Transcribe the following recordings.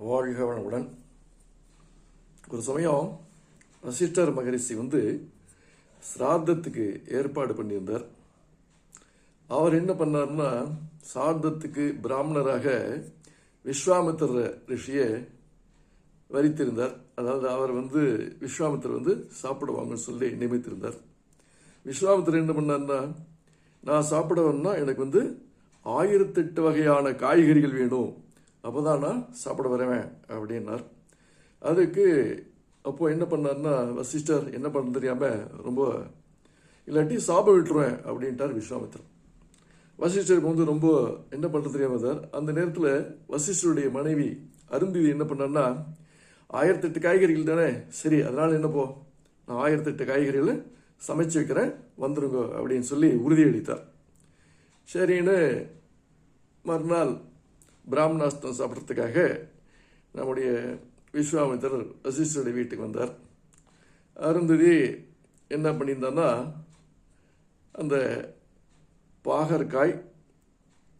வாழ்க வளமுடன் ஒரு சமயம் வசிஷ்டர் மகரிஷி வந்து சிரார்த்தத்துக்கு ஏற்பாடு பண்ணியிருந்தார். அவர் என்ன பண்ணார்னா சார்தத்துக்கு பிராமணராக விஸ்வாமித்திர ரிஷியை வரித்திருந்தார். அதாவது அவர் வந்து விஸ்வாமித்திரர் வந்து சாப்பிடுவாங்கன்னு சொல்லி நியமித்திருந்தார். விஸ்வாமித்திரர் என்ன பண்ணார்னா நான் சாப்பிட எனக்கு வந்து ஆயிரத்தெட்டு வகையான காய்கறிகள் வேணும். அப்போதான் நான் சாப்பிட வரவேன் அப்படின்னார். அதுக்கு அப்போது என்ன பண்ணார்னா வசிஷ்டர் என்ன பண்ண தெரியாமல் ரொம்ப இல்லாட்டி சாப்பிட விட்டுருவேன் அப்படின்ட்டார் விஸ்வாமித்திரன் வசிஷ்டருக்கு வந்து ரொம்ப என்ன பண்ணுறது தெரியாமல் சார் அந்த நேரத்தில் வசிஷ்டருடைய மனைவி அருந்திதி என்ன பண்ணார்னா ஆயிரத்தெட்டு காய்கறிகள் தானே சரி அதனால் என்னப்போ நான் ஆயிரத்தெட்டு காய்கறிகளை சமைச்சு வைக்கிறேன் வந்துருங்க அப்படின்னு சொல்லி உறுதியளித்தார். சரின்னு மறுநாள் பிராமணாஸ்தம் சாப்பிட்றதுக்காக நம்முடைய விஸ்வாமித்தர் வசிஷ்டருடைய வீட்டுக்கு வந்தார். அருந்ததி என்ன பண்ணியிருந்தான்னா அந்த பாகற்காய்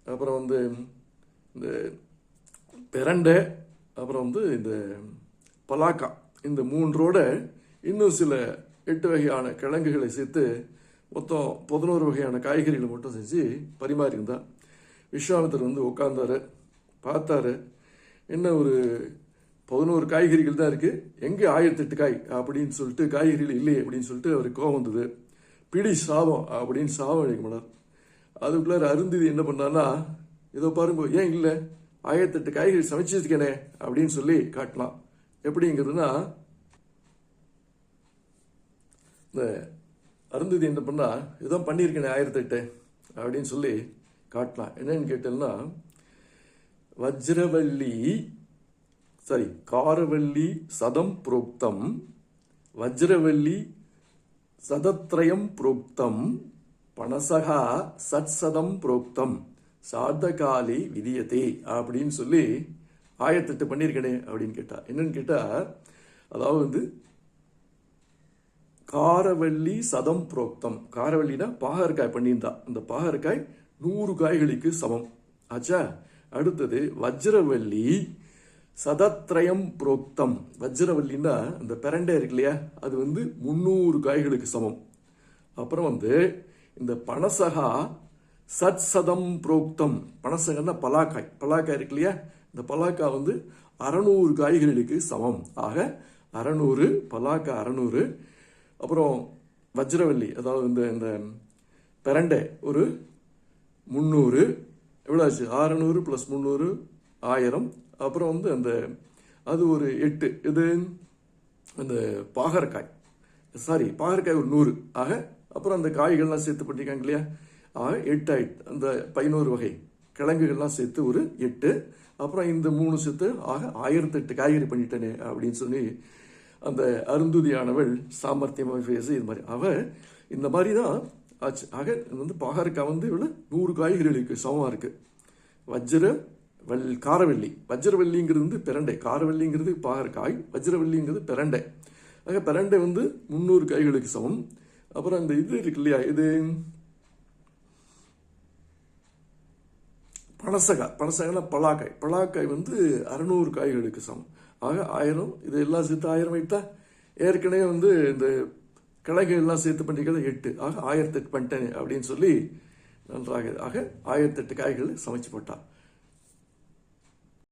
அப்புறம் வந்து இந்த பிரண்டை அப்புறம் வந்து இந்த பலாக்கா இந்த மூன்றோட இன்னும் சில எட்டு வகையான கிழங்குகளை சேர்த்து மொத்தம் பதினோரு வகையான காய்கறிகளை மட்டும் செஞ்சு பரிமாறியிருந்தா விஸ்வாமித்தர் வந்து உட்கார்ந்தார். பார்த்தாரு. என்ன ஒரு பதினோரு காய்கறிகள் தான் இருக்குது எங்கே ஆயிரத்தெட்டு காய் அப்படின்னு சொல்லிட்டு காய்கறிகள் இல்லையே அப்படின்னு சொல்லிட்டு அவருக்கு கோவம் வந்தது. பிடி சாபம் அப்படின்னு சாபம் அழைக்க மாட்டார் அதுக்குள்ளார அருந்ததி என்ன பண்ணான்னா இதோ பாருங்க ஏன் இல்லை? ஆயிரத்தெட்டு காய்கறி சமைச்சிருக்கேனே அப்படின்னு சொல்லி காட்டலாம் எப்படிங்கிறதுனா இந்த அருந்ததி என்ன பண்ணால் இதான் பண்ணியிருக்கேனே ஆயிரத்தெட்டு அப்படின்னு சொல்லி காட்டலாம் என்னன்னு கேட்டேன்னா வஜ்ரவல்லி சாரி காரவல்லி சதம் புரோக்தம் வஜ்ரவல்லி சதத்ரயம் புரோக்தம் பணசகா சத்சதம் புரோக்தம் சார்தகாலி விதியதே அப்படின்னு சொல்லி ஆயிரத்தெட்டு பண்ணியிருக்கனே அப்படின்னு கேட்டா. என்னன்னு கேட்டா அதாவது வந்து காரவள்ளி சதம் புரோக்தம். காரவள்ளினா பாகற்காய் பண்ணியிருந்தா. அந்த பாகற்காய் நூறு காய்களுக்கு சமம். ஆச்சா? அடுத்தது வஜ்ரவல்லி சதத்ரயம் புரோக்தம். வஜ்ரவல்லின்னா அந்த பிரண்டை இருக்கு இல்லையா? அது வந்து முந்நூறு காய்களுக்கு சமம். அப்புறம் வந்து இந்த பனசகா சத் சதம் புரோக்தம். பனசகன்னா பலாக்காய். பலாக்காய் இருக்கு இல்லையா? இந்த பலாக்காய் வந்து அறநூறு காய்களுக்கு சமம். ஆக அறநூறு பலாக்காய் அறநூறு. அப்புறம் வஜ்ரவல்லி அதாவது இந்த இந்த பெரண்டை ஒரு முந்நூறு எவ்வளோ ஆச்சு அறநூறு ப்ளஸ் முந்நூறு ஆயிரம். அப்புறம் வந்து அந்த அது ஒரு எட்டு. இது அந்த பாகற்காய். சாரி பாகற்காய் ஒரு நூறு. ஆக அப்புறம் அந்த காய்கள்லாம் சேர்த்து பண்ணியிருக்காங்க இல்லையா? ஆக எட்டு ஆயிட்டு அந்த பதினோரு வகை கிழங்குகள்லாம் சேர்த்து ஒரு எட்டு. அப்புறம் இந்த மூணு சேர்த்து ஆக ஆயிரத்தெட்டு காய்கறி பண்ணிட்டேனே அப்படின்னு சொல்லி அந்த அருந்துதியானவள் சாமர்த்தியமாக பேசி இது மாதிரி. அவள் இந்த மாதிரி தான் ஆச்சு ஆக இது வந்து பாகற்காய் வந்து இவ்வளோ நூறு காய்கறிகளுக்கு சமமாக இருக்கு. வஜ்ர வல் காரவள்ளி. வஜ்ரவல்லிங்கிறது வந்து பிரண்டை. காரவல்லிங்கிறது பாகற்காய் வஜ்ரவல்லிங்கிறது பிரண்டை. ஆக பிரண்டை வந்து முந்நூறு காய்களுக்கு சமம். அப்புறம் அந்த இது இருக்கு இல்லையா இது பனசகாய் பனசகாய்னா பலாக்காய். பலாக்காய் வந்து அறநூறு காய்களுக்கு சமம். ஆக ஆயிரம் இது எல்லாம் சேர்த்து ஆயிரம் வைத்தா ஏற்கனவே வந்து இந்த கிழங்கு எல்லாம் சேர்த்து பண்ணிக்கிறது எட்டு. ஆக ஆயிரத்தெட்டு பண்ணிட்டேன் அப்படின்னு சொல்லி நன்றாக ஆக ஆயிரத்தெட்டு காய்கள் சமைச்சு போட்டான்.